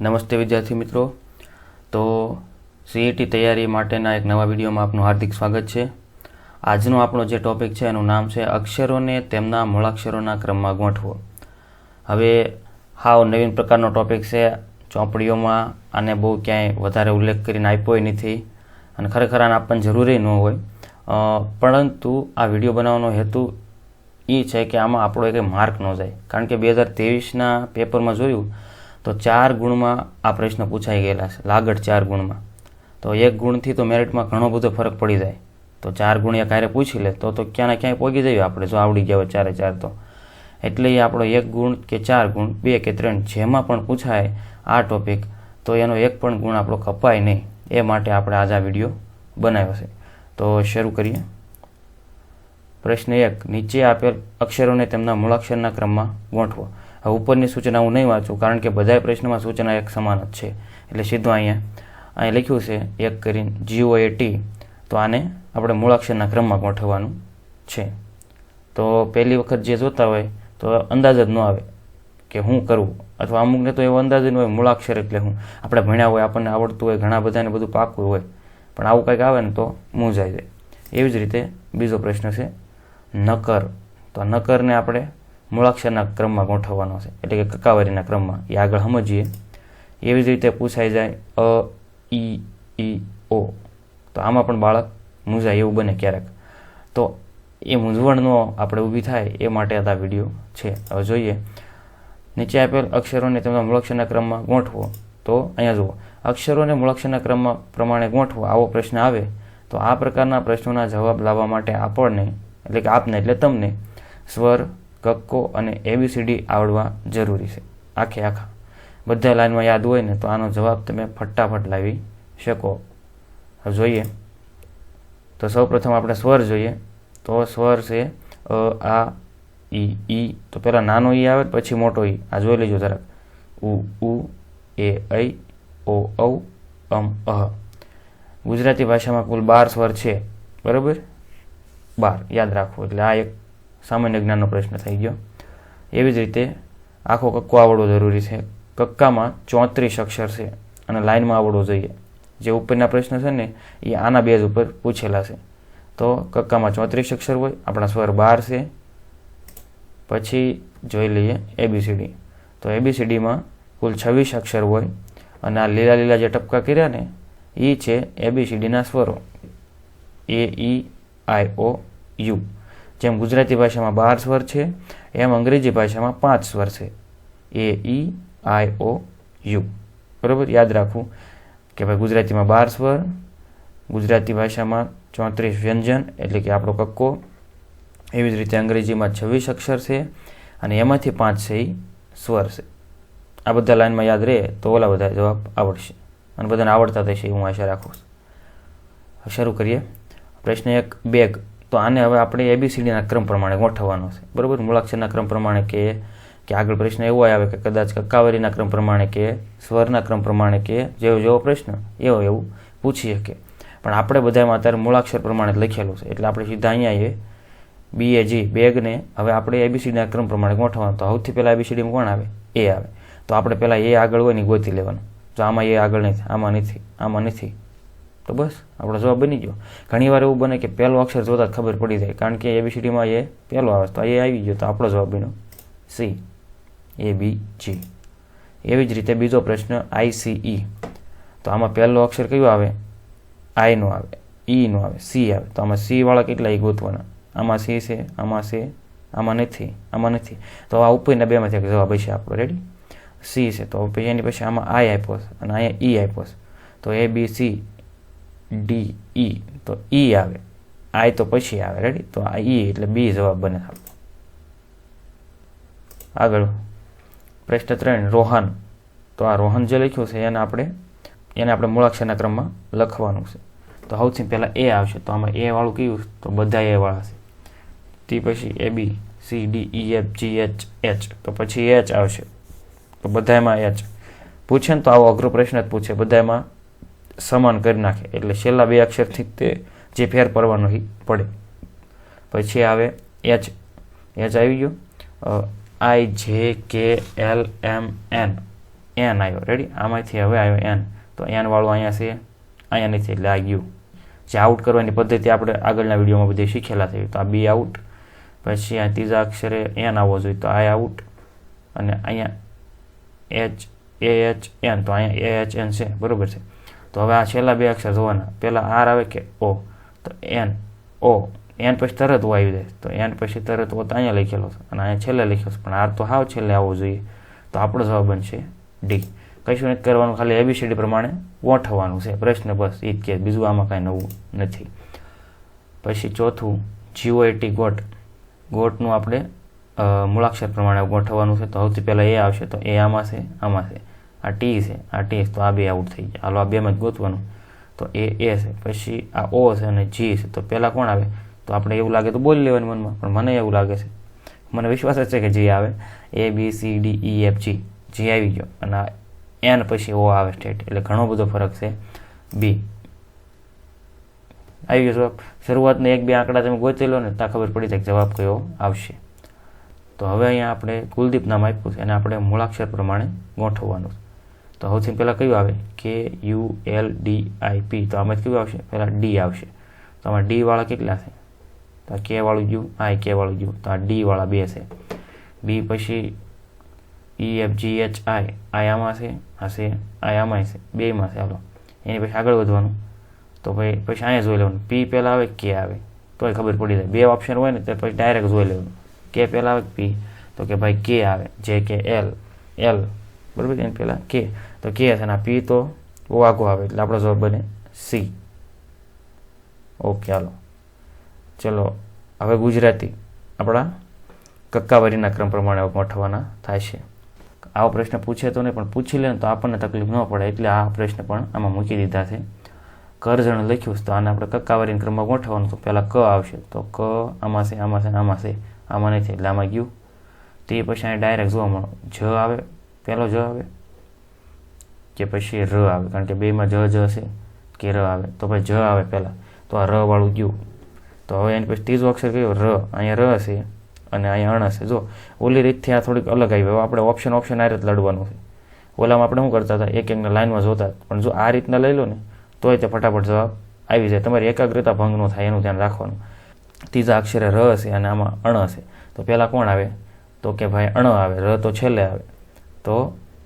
નમસ્તે વિદ્યાર્થી મિત્રો. તો સીઈટી તૈયારી માટેના એક નવા વિડીયોમાં આપનું હાર્દિક સ્વાગત છે. આજનો આપણો જે ટોપિક છે એનું નામ છે અક્ષરોને તેમના મૂળાક્ષરોના ક્રમમાં ગોઠવો. હવે હાવ નવીન પ્રકારનો ટોપિક છે. ચોપડીઓમાં આને બહુ ક્યાંય વધારે ઉલ્લેખ કરીને આપ્યો નથી અને ખરેખર આને આપણને જરૂરી ન હોય. પરંતુ આ વીડિયો બનાવવાનો હેતુ એ છે કે આમાં આપણો એક માર્ક ન જાય. કારણ કે બે હજાર તેવીસના પેપરમાં જોયું તો ચાર ગુણમાં આ પ્રશ્ન પૂછાઈ ગયેલા છે. લાગડ ચાર ગુણમાં. તો એક ગુણથી તો મેરિટમાં ઘણો બધો ફરક પડી જાય. તો ચાર ગુણ એક હારે પૂછી લે, તો તો ક્યાંને ક્યાંય પહોંચી જઈએ આપણે, જો આવડી ગયા હોય ચારે ચાર તો. એટલે એ આપણો એક ગુણ કે ચાર ગુણ, બે કે ત્રણ, જેમાં પણ પૂછાય આ ટોપિક તો એનો એક પણ ગુણ આપણો કપાય નહીં. એ માટે આપણે આજ આ વીડિયો બનાવ્યો છે. તો શરૂ કરીએ. પ્રશ્ન એક, નીચે આપેલ અક્ષરોને તેમના મૂળાક્ષરના ક્રમમાં ગોઠવો. ઉપરની સૂચના હું નહીં વાંચું, કારણ કે બધા પ્રશ્નમાં સૂચના એક સમાન જ છે. એટલે સીધું અહીંયા અહીં લખ્યું છે, એક કરીને જીઓ એ ટી તો આને આપણે મૂળાક્ષરના ક્રમમાં ગોઠવવાનું છે. તો પહેલી વખત જે જોતા હોય, તો અંદાજ જ ન આવે કે હું કરું. અથવા અમુકને તો એવો અંદાજ ન હોય, મૂળાક્ષર એટલે હું. આપણે ભણ્યા હોય, આપણને આવડતું હોય, ઘણા બધાને બધું પાકું હોય, પણ આવું કંઈક આવે ને તો મૂંઝાઈ જાય. એવી જ રીતે બીજો પ્રશ્ન છે, નકર. તો નકરને આપણે મૂળાક્ષરના ક્રમમાં ગોઠવવાનો છે. એટલે કે કકાવારીના ક્રમમાં. એ આગળ સમજીએ. એવી જ રીતે પૂછાઈ જાય, અ, ઈ ઈ, ઓ. તો આમાં પણ બાળક મૂંઝાય એવું બને ક્યારેક. તો એ મૂંઝવણનો આપણે ઊભી થાય એ માટે આ વીડિયો છે. હવે જોઈએ. નીચે આપેલ અક્ષરોને તેમના મૂળાક્ષરના ક્રમમાં ગોઠવો. તો અહીંયા જુઓ. અક્ષરોને મૂળાક્ષરના ક્રમમાં પ્રમાણે ગોઠવો. આવો પ્રશ્ન આવે. તો આ પ્રકારના પ્રશ્નોના જવાબ લાવવા માટે આપણને, એટલે કે આપને, એટલે તમને સ્વર કક્કો અને એબીસીડી આવડવા જરૂરી છે. આખે આખા. બધા લાઈનમાં યાદ હોય ને તો આનો જવાબ તમે ફટાફટ લાવી શકો. જોઈએ. તો સૌપ્રથમ આપણે સ્વર જોઈએ. તો સ્વર છે, અ, આ, ઈ ઈ. તો પહેલાં નાનો ઈ આવે પછી મોટો ઈ. આ જોઈ લેજો જરાક. ઉ ઉ, એ, ઐ, ઓ, ઔ, અમ, અહ. ગુજરાતી ભાષામાં કુલ બાર સ્વર છે. બરાબર? બાર. યાદ રાખવું એટલે આ એક સામાન્ય જ્ઞાનનો પ્રશ્ન થઈ ગયો. એવી જ રીતે આખો કક્કો આવડવો જરૂરી છે. કક્કામાં ચોત્રીસ અક્ષર છે અને લાઇનમાં આવડવો જોઈએ. જે ઉપરના પ્રશ્ન છે ને, એ આના બેઝ ઉપર પૂછેલા છે. તો કક્કામાં ચોત્રીસ અક્ષર હોય, આપણા સ્વર બાર છે. પછી જોઈ લઈએ એબીસીડી તો એબીસીડીમાં કુલ છવ્વીસ અક્ષર હોય અને આ લીલા લીલા જે ટપકા કર્યા ને એ છે એબીસીડીના સ્વરો. એ ઈ આઈ ઓ યુ જેમ ગુજરાતી ભાષામાં બાર સ્વર છે, એમ અંગ્રેજી ભાષામાં પાંચ સ્વર છે. A, E, I, O, U. બરાબર? યાદ રાખવું કે ભાઈ ગુજરાતીમાં બાર સ્વર, ગુજરાતી ભાષામાં ચોત્રીસ વ્યંજન, એટલે કે આપણો કક્કો. એવી જ રીતે અંગ્રેજીમાં છવ્વીસ અક્ષર છે અને એમાંથી પાંચ છે એ સ્વર છે. આ બધા લાઇનમાં યાદ રહે તો ઓલા બધા જવાબ આવડશે. અને બધાને આવડતા થશે હું આશા રાખું છું. શરૂ કરીએ. પ્રશ્ન એક, બેગ. તો આને હવે આપણે એબીસીડીના ક્રમ પ્રમાણે ગોઠવવાનો છે. બરાબર? મૂળાક્ષરના ક્રમ પ્રમાણે કે કે આગળ પ્રશ્ન એવો આવે કે કદાચ કક્કાવરીના ક્રમ પ્રમાણે કે, સ્વરના ક્રમ પ્રમાણે કે, જેવો જેવો પ્રશ્ન, એવો એવું પૂછી શકે. પણ આપણે બધામાં અત્યારે મૂળાક્ષર પ્રમાણે લખેલું છે. એટલે આપણે સીધા અહીંયા એ બી એ જી બેગને હવે આપણે એબીસીડીના ક્રમ પ્રમાણે ગોઠવવાનું. તો સૌથી પહેલાં એબીસીડીમાં કોણ આવે? એ આવે. તો આપણે પહેલાં એ આગળ હોય ને ગોતી લેવાનું. તો આમાં એ આગળ નથી આમાં નથી આમાં નથી. તો બસ, આપણો જવાબ બની ગયો. ઘણીવાર એવું બને કે પહેલો અક્ષર જોતા જ ખબર પડી જાય, કારણ કે એબીસીડીમાં એ પહેલો આવે તો એ આવી ગયો તો આપણો જવાબ બન્યો. સી એ બી જી એવી જ રીતે બીજો પ્રશ્ન આઈસીઈ તો આમાં પહેલો અક્ષર કયો આવે? આઈ નો આવે. ઈ નો આવે. સી આવે. તો આમાં સી વાળા કેટલા એ ગોતવાના? આમાં સી છે, આમાં છે આમાં નથી આમાં નથી. તો આ ઉપરના બેમાંથી એક જવાબ હશે આપણો. રેડી સી છે. તો પછી એની પછી આમાં આઈ આપ્યો અને અહીંયા ઈ આપ્યો તો એ બી સી ડી ઈ તો ઈ આવે. આઈ તો પછી આવે. રેડી તો આ ઈ એટલે બી જવાબ બને આપણો. આગળ. પ્રશ્ન ત્રણ, રોહન. તો આ રોહન જે લખ્યું છે, એને આપણે એને આપણે મૂળાક્ષરના ક્રમમાં લખવાનું છે. તો સૌથી પહેલાં એ આવશે. તો આમાં એ વાળું કયું તો બધા એ વાળા છે. તે પછી A B C D E F G H H તો પછી એચ આવશે. તો બધામાં એચ પૂછે ને તો આવો અઘરો પ્રશ્ન જ પૂછે. બધામાં સમાન કરી નાખે. એટલે છેલ્લા બે અક્ષરથી તે જે ફેર પડવાનો પડે. પછી આવે એચ. એચ આવી ગયો. I, J, K, L, M, N. N આવ્યો. રેડી આમાંથી હવે આવ્યો એન. તો એન વાળું અહીંયા છે. અહીંયા નથી, એટલે આ ગયું. જે આઉટ કરવાની પદ્ધતિ આપણે આગળના વિડીયોમાં બધી શીખેલા થઈ તો આ બી આઉટ પછી આ ત્રીજા અક્ષરે એન આવવો જોઈએ. તો આઈ આઉટ અને અહીંયા એચ, એ, એચ, એન. તો અહીંયા એ, એચ, એન છે. બરાબર છે. તો હવે આ છેલ્લા બે અક્ષર જોવાના. પહેલાં આર આવે કે ઓ. તો એન, ઓ. એન પછી તરત ઓ આવી જાય. તો એન પછી તરત ઓ તો અહીંયા લખેલો છે. અને અહીંયા છેલ્લે લખ્યો છે. પણ આર તો હાવ છેલ્લે આવવો જોઈએ. તો આપણો જવાબ બનશે ડી કશું નથી કરવાનું, ખાલી એબીસીડી પ્રમાણે ગોઠવવાનું છે. પ્રશ્ન બસ એ જ કે બીજું આમાં કાંઈ નવું નથી. પછી ચોથું જીઓએટી ગોટ. ગોટનું આપણે મૂળાક્ષર પ્રમાણે ગોઠવવાનું છે. તો સૌથી પહેલાં એ આવશે. તો એ આમાં છે આમાં છે. આ ટી છે, આ ટી તો આ બે આઉટ થઈ ગયા. હાલો, આ બેમાં જ ગોતવાનું. તો એ એ છે, પછી આ ઓ છે અને જી છે. તો પહેલાં કોણ આવે? તો આપણે એવું લાગે તો બોલી લેવાનું મનમાં, પણ મને એવું લાગે છે. મને વિશ્વાસ જ છે કે જી આવે. A, B, C, D, E, F, G. G આવી ગયો. અને આ એન પછી ઓ આવે સ્ટેટ. એટલે ઘણો બધો ફરક છે. બી. આવી ગયો જવાબ. એક બે આંકડા તમે ગોતી લો ને ત્યાં ખબર પડી જાય જવાબ કયો આવશે. તો હવે અહીંયા આપણે કુલદીપ નામ આપ્યું છે અને આપણે મૂળાક્ષર પ્રમાણે ગોઠવવાનું છે. તો સૌથી પહેલાં કયું આવે? K U L D I P તો આમાં કયું આવશે? પહેલાં ડી આવશે. તો આમાં ડીવાળા કેટલા છે? તો આ કે વાળું ગયું આઈ કે વાળું ગયું તો આ ડી વાળા બે છે. બી પછી ઈ એફ જી એચ આઈ આયામાં છે, આ છે આમાં છે. બેમાં છે. હાલો. એની પછી આગળ વધવાનું. તો ભાઈ પછી અહીંયા જોઈ લેવાનું. પી પહેલાં આવે કે આવે. તોય ખબર પડી જાય. બે ઓપ્શન હોય ને, તો પછી ડાયરેક્ટ જોઈ લેવાનું. કે પહેલાં આવે પી તો કે ભાઈ કે આવે. જે કે એલ એલ બરાબર એની પહેલાં કે. તો કે હશે અને પી તો વાઘો આવે એટલે આપણો જવાબ બને સી. ઓકે, હાલો. ચલો, હવે ગુજરાતી. આપણા કક્કાવારીના ક્રમ પ્રમાણે ગોઠવવાના થાય છે. આવો પ્રશ્ન પૂછે તો નહીં, પણ પૂછી લે તો આપણને તકલીફ ન પડે એટલે આ પ્રશ્ન પણ આમાં મૂકી દીધા છે. કરજણ લખ્યું તો આને આપણે કક્કાવારીના ક્રમમાં ગોઠવવાનું તો પહેલાં ક આવશે. તો ક આમાં છે આમાં છે આમાં છે, આમાં નથી એટલે આમાં ગયું. તે પછી અહીં ડાયરેક્ટ જોવા મળો. જ આવે પહેલો જ આવે કે પછી ર આવે, કારણ કે બેમાં જ જ હશે કે ર આવે. તો ભાઈ જ આવે પહેલાં. તો આ ર વાળું ગયું. તો હવે એની પછી ત્રીજો અક્ષર કયો? ર. અહીંયા ર હશે અને અહીંયા અણ હશે. જો, ઓલી રીતથી આ થોડીક અલગ આવી. હવે આપણે ઓપ્શન ઓપ્શન આ રીતે લડવાનું છે. ઓલામાં આપણે શું કરતા હતા? એક એકને લાઇનમાં જોતા પણ જો આ રીતના લઈ લો ને, તોય તે ફટાફટ જવાબ આવી જાય. તમારી એકાગ્રતા ભંગ ન થાય, એનું ધ્યાન રાખવાનું. ત્રીજા અક્ષરે ર હશે અને આમાં અણ હશે. તો પહેલાં કોણ આવે? તો કે ભાઈ અણ આવે. ર તો છેલ્લે આવે. તો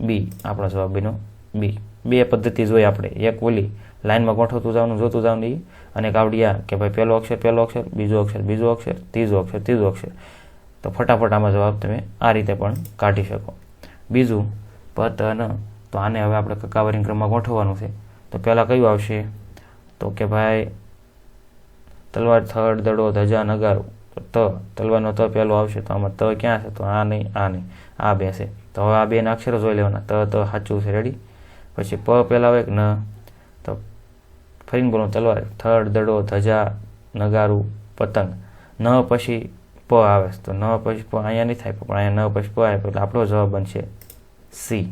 બી આપણો જવાબ બીનો બી બે પદ્ધતિ જોઈ આપણે. એક ઓલી, લાઇનમાં ગોઠવતું જવાનું, જોતું જવાનું એ અને કાવડિયા કે ભાઈ પહેલો અક્ષર પહેલો અક્ષર, બીજો અક્ષર બીજો અક્ષર, ત્રીજો અક્ષર ત્રીજો અક્ષર. તો ફટાફટ આમાં જવાબ તમે આ રીતે પણ કાઢી શકો. બીજું પત ન તો આને હવે આપણે કકાવરિંગ ક્રમમાં ગોઠવવાનું છે. તો પહેલાં કયું આવશે? તો કે ભાઈ, તલવાર, થડ, દડો, ધજા, નગારો. તો ત, તલવારનો ત પહેલો આવશે. તો આમાં ત ક્યાં છે? તો આ નહીં આ નહીં. આ બે છે. તો હવે આ બેના અક્ષરો જોઈ લેવાના. ત ત, સાચું છે. રેડી પછી પ પહેલાં આવે કે ન? તો ફરીને બોલો, તલવાર, થડ, દડો, ધજા, નગારું, પતંગ. ન પછી પ આવે. તો ન પછી પ અહીંયા નહીં થાય, પણ અહીંયા ન પછી પ આવે. એટલે આપણો જવાબ બનશે સી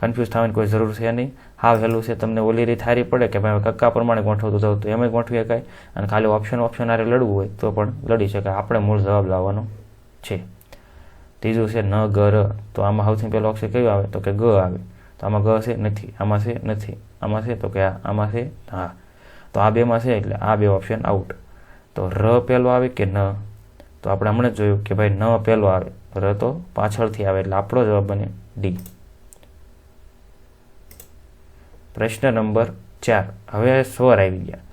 કન્ફ્યુઝ થવાની કોઈ જરૂર છે નહીં. હાવ વહેલું છે. તમને ઓલી રીત હારી પડે કે ભાઈ, કક્કા પ્રમાણે ગોઠવતું જાવ તો એમાં ગોઠવી શકાય. અને ખાલી ઓપ્શન ઓપ્શન હારે લડવું હોય તો પણ લડી શકાય. આપણે મૂળ જવાબ લાવવાનો છે. ત્રીજું છે ન ગ ર તો આમાં સૌથી પહેલો અક્ષર કયો આવે? તો કે ગ આવે. તો આમાં ગ છે નથી, આમાં છે નથી, આમાં છે તો કે આ, આમાં છે હા. તો આ બેમાં છે એટલે આ બે ઓપ્શન આઉટ તો ર પહેલો આવે કે ન? તો આપણે હમણાં જ જોયું કે ભાઈ ન પહેલો આવે. ર તો પાછળથી આવે એટલે આપણો જવાબ બને ડી પ્રશ્ન નંબર ચાર. હવે સ્વર આવી ગયા.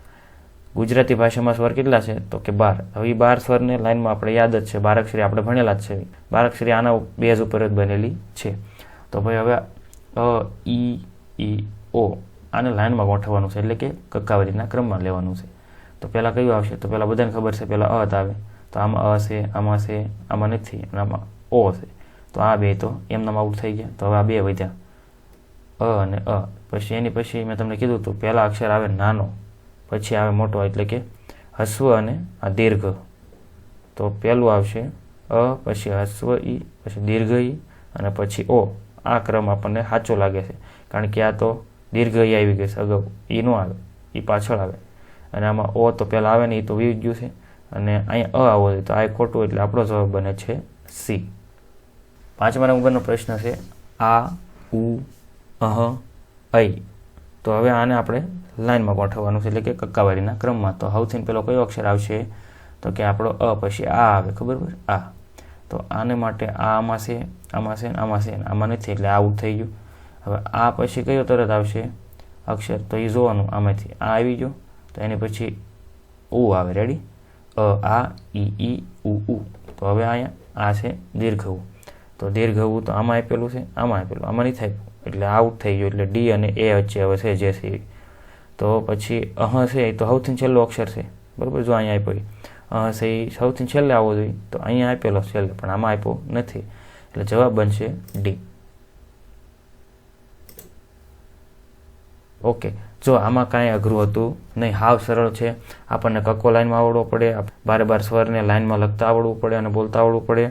ગુજરાતી ભાષામાં સ્વર કેટલા છે? તો કે બાર. હવે બાર સ્વરને લાઇનમાં આપણે યાદ જ છે. બારકશ્રી આપણે ભણેલા જ છે. બારકશ્રી આના બેઝ ઉપર જ બનેલી છે. તો ભાઈ હવે અ, ઈ ઈ, ઓ આને લાઇનમાં ગોઠવવાનું છે. એટલે કે કક્કાવરીના ક્રમમાં લેવાનું છે. તો પહેલાં કયું આવશે? તો પહેલાં બધાને ખબર છે. પહેલાં અ જ આવે. તો આમાં અ છે, આમાં છે, આમાં નથી અને આમાં ઓ છે. તો આ બે તો એમનામ આઉટ થઈ ગયા. તો હવે આ બે વધ્યા. અ અને અ. પછી એની પછી મેં તમને કીધું હતું પહેલાં અક્ષર આવે નાનો. પછી આવે મોટો, એટલે કે હસ્વ અને આ દીર્ઘ. તો પહેલું આવશે અ, પછી હસ્વ ઈ, પછી દીર્ઘ ઈ, અને પછી ઓ. આ ક્રમ આપણને સાચો લાગે છે. કારણ કે આ તો દીર્ઘ ઈ આવી ગઈ છે. અગાઉ ઈ ન આવે એ પાછળ આવે. અને આમાં ઓ તો પહેલાં આવે ને એ તો વી ગયું છે. અને અહીંયા અ આવો તો આ ખોટું એટલે આપણો જવાબ બને છે સી. પાંચમા નંબરનો પ્રશ્ન છે આ, ઉ, અહ, ઐ. તો હવે આને આપણે લાઈનમાં ગોઠવવાનું છે. એટલે કે કક્કાવારીના ક્રમમાં. તો સૌથી પહેલો કયો અક્ષર આવશે? તો કે આપણો અ પછી આ આવે. ખબર પડે? આ. તો આને માટે આ આમાં છે આમાં છે આમાં છે આમાં નથી. એટલે આઉટ થઈ ગયું. હવે આ પછી કયો તરત આવશે? અક્ષર. તો એ જોવાનું આમાંથી. આ આવી ગયો. તો એની પછી ઉ આવે. રેડી અ, આ, ઈ ઈ, ઉ ઉ. તો હવે અહીંયા આ છે દીર્ઘ ઉ. તો દીર્ઘ ઉ તો આમાં આપેલું છે. આમાં આપેલું. આમાં નહીં થાય. એટલે આઉટ થઈ ગયું. એટલે ડી અને એ વચ્ચે હવે છે જે છે. તો પછી અહ છે, તો સૌથી છેલ્લો અક્ષર છે. બરાબર? જો અહીંયા આપ્યો અહ છે એ સૌથી છેલ્લે આવવો જોઈએ. તો અહીંયા આપેલો છેલ્લે, પણ આમાં આપ્યો નથી. એટલે જવાબ બનશે ડી ઓકે. જો આમાં કાંઈ અઘરું હતું નહીં, હાવ સરળ છે. આપણને કક્કો લાઈનમાં આવડવો પડે. બારે બાર સ્વરને લાઈનમાં લખતા આવડવું પડે અને બોલતા આવડવું પડે.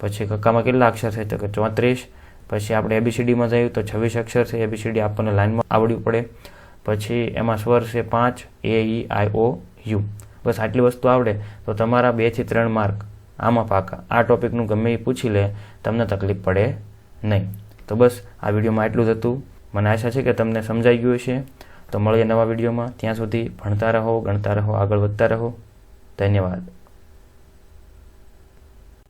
પછી કક્કામાં કેટલા અક્ષર છે? તો કે ચોત્રીસ. પછી આપણે એબીસીડીમાં જઈએ તો છવ્વીસ અક્ષર છે. એબીસીડી આપણને લાઈનમાં આવડવું પડે. પછી એમાં સ્વર છે પાંચ, એ, ઈ, આઈ, ઓ, યુ. બસ આટલી વસ્તુ આવડે, તો તમારા બેથી ત્રણ માર્ક. આમાં પાકા. આ ટોપિકનું ગમે એ પૂછી લે, તમને તકલીફ પડે નહીં. તો બસ આ વિડીયોમાં એટલું જ હતું. મને આશા છે કે તમને સમજાઈ ગયું હશે. તો મળીએ નવા વિડીયોમાં. ત્યાં સુધી ભણતા રહો, ગણતા રહો, આગળ વધતા રહો. ધન્યવાદ.